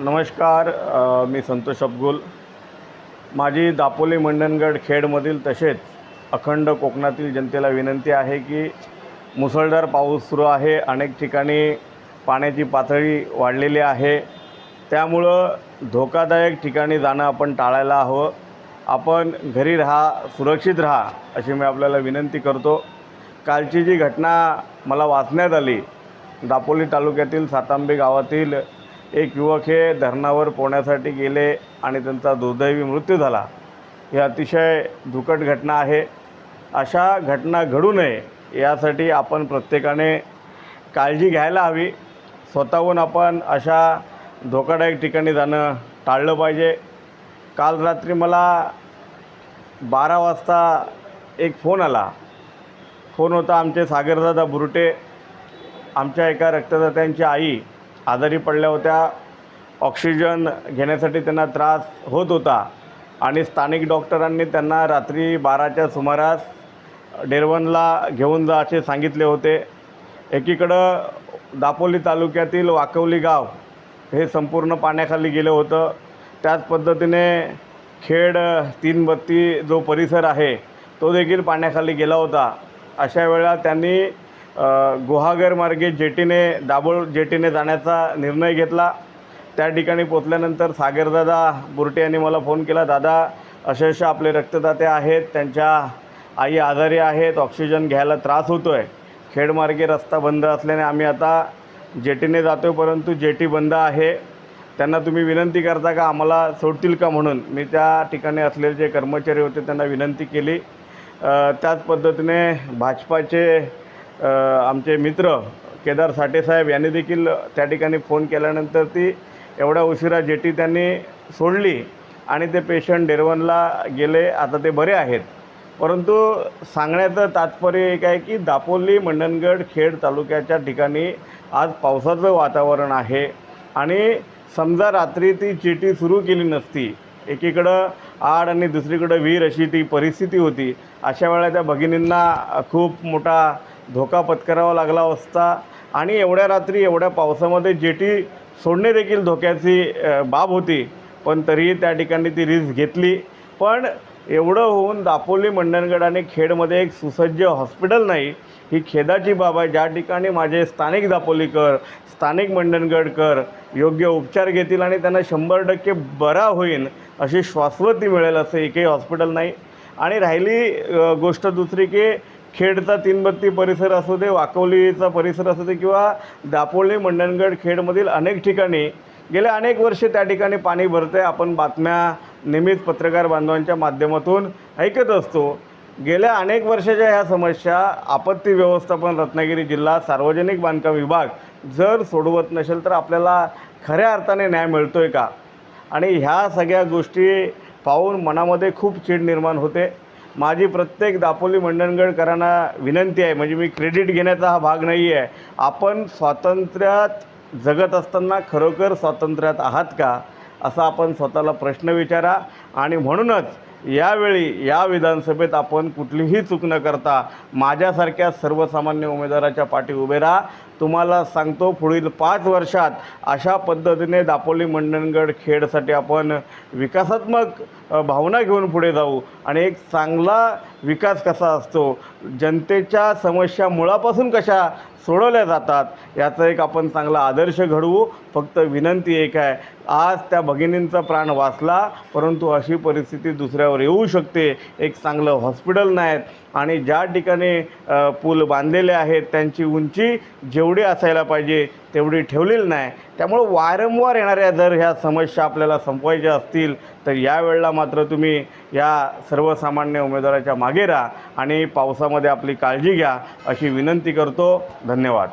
नमस्कार मी संतोष अबगुल माझी दापोली मंडणगड खेडमधील तसेच अखंड कोकणातील जनतेला विनंती आहे की मुसळधार पाऊस सुरू आहे. अनेक ठिकाणी पाण्याची पातळी वाढलेली आहे. त्यामुळं धोकादायक ठिकाणी जाणं आपण टाळायला हवं. आपण घरी राहा सुरक्षित राहा अशी मी आपल्याला विनंती करतो. कालची जी घटना मला वाचण्यात आली दापोली तालुक्यातील सातांबे गावातील एक युवक हे धरणावर पोहण्यासाठी गेले आणि त्यांचा दुर्दैवी मृत्यू झाला. ही अतिशय दुःखद घटना आहे. अशा घटना घडू नये यासाठी आपण प्रत्येकाने काळजी घ्यायला हवी. स्वतःहून आपण अशा धोकादायक ठिकाणी जाणं टाळलं पाहिजे. काल रात्री मला बारा वाजता एक फोन आला. फोन होता आमचे सागरदादा बुरुटे. आमच्या एका रक्तदात्यांची आई. आजारी पडल्या होत्या. ऑक्सिजन घेण्यासाठी त्यांना त्रास होत होता. आणि स्थानिक डॉक्टरांनी त्यांना रात्री बाराच्या सुमारास डेरवनला घेऊन जा असे सांगितले होते. एकीकडं दापोली तालुक्यातील वाकवली गाव हे संपूर्ण पाण्याखाली गेलं होतं. त्याच पद्धतीने खेड तीन बत्ती जो परिसर आहे तो देखील पाण्याखाली गेला होता. अशा वेळा त्यांनी गुहागर मार्गे जेटीने दाभोळ जेटीने जाण्याचा निर्णय घेतला. त्या ठिकाणी पोचल्यानंतर सागरदादा बुरटे यांनी मला फोन केला दादा असे आपले रक्तदाते आहेत त्यांच्या आई आजारी आहेत ऑक्सिजन घ्यायला त्रास होतो आहे खेडमार्गे रस्ता बंद असल्याने आम्ही आता जेटीने जातो आहे परंतु जेटी बंद आहे. त्यांना तुम्ही विनंती करता का आम्हाला सोडतील का म्हणून? मी त्या ठिकाणी असलेले जे कर्मचारी होते त्यांना विनंती केली. त्याच पद्धतीने भाजपाचे आमचे मित्र केदार साठेसाहेब यांनी देखील त्या ठिकाणी फोन केल्यानंतर ती एवढ्या उशिरा जेटी त्यांनी सोडली आणि ते पेशंट डेरवनला गेले. आता ते बरे आहेत. परंतु सांगण्याचं तात्पर्य एक आहे की दापोली मंडणगड खेड तालुक्याच्या ठिकाणी आज पावसाचं वातावरण आहे. आणि समजा रात्री ती चेटी सुरू केली नसती एकीकडं आड आणि दुसरीकडं वीर अशी ती परिस्थिती होती. अशा वेळेला त्या भगिनींना खूप मोठा धोका पत्करावा लागला असता आणि एवढ्या रात्री एवढ्या पावसामध्ये जेटी सोडणे देखील धोक्याची बाब होती. पण तरीही त्या ठिकाणी ती रिस्क घेतली. पण एवढं होऊन दापोली मंडणगड आणि खेडमध्ये एक सुसज्ज हॉस्पिटल नाही ही खेदाची बाब आहे. ज्या ठिकाणी माझे स्थानिक दापोलीकर स्थानिक मंडणगडकर योग्य उपचार घेतील आणि त्यांना शंभर टक्के बरा होईल अशी श्वासवती मिळेल असं एकही हॉस्पिटल नाही. आणि राहिली गोष्ट दुसरी की खेडचा तीनबत्ती परिसर असू दे वाकवलीचा परिसर असू दे किंवा दापोली मंडणगड खेडमधील अनेक ठिकाणी गेल्या अनेक वर्षे त्या ठिकाणी पाणी भरतं आहे आपण बातम्या नेहमीच पत्रकार बांधवांच्या माध्यमातून ऐकत असतो. गेल्या अनेक वर्षाच्या ह्या समस्या आपत्ती व्यवस्थापन रत्नागिरी जिल्हा सार्वजनिक बांधकाम विभाग जर सोडवत नसेल तर आपल्याला खऱ्या अर्थाने न्याय मिळतो आहे का? आणि ह्या सगळ्या गोष्टी पाहून मनामध्ये खूप चीड निर्माण होते. माझी प्रत्येक दापोली मंडणगडकरांना विनंती आहे म्हणजे मी क्रेडिट घेण्याचा हा भाग नाही आहे आपण स्वातंत्र्यात जगत असताना खरोखर स्वातंत्र्यात आहात का? असा आपण स्वतःला प्रश्न विचारा आणि म्हणूनच यावेळी या विधानसभेत आपण कुठलीही चूक न करता माझ्यासारख्या सर्वसामान्य उमेदवाराच्या पाठी उभे राहा. तुम्हाला सांगतो पुढील पाच वर्षात अशा पद्धतीने दापोली मंडणगड खेडसाठी आपण विकासात्मक भावना घेऊन पुढे जाऊ. आणि एक चांगला विकास कसा असतो? जनतेच्या समस्या मुळापासून कशा सोडवल्या जातात. याचा एक आपण चांगला आदर्श घडवू फक्त विनंती एक आहे. आज त्या भगिनींचा प्राण वाचला परंतु अशी परिस्थिती दुसऱ्यावर येऊ शकते. एक चांगलं हॉस्पिटल नाहीत. आणि ज्या ठिकाणी पूल बांधलेले आहेत त्यांची उंची जेवढी असायला पाहिजे तेवढी ठेवलेली नाही. त्यामुळं वारंवार येणाऱ्या जर ह्या समस्या आपल्याला संपवायच्या असतील तर यावेळेला मात्र तुम्ही या सर्वसामान्य उमेदवाराच्या मागे राहा आणि पावसामध्ये आपली काळजी घ्या अशी विनंती करतो. धन्यवाद.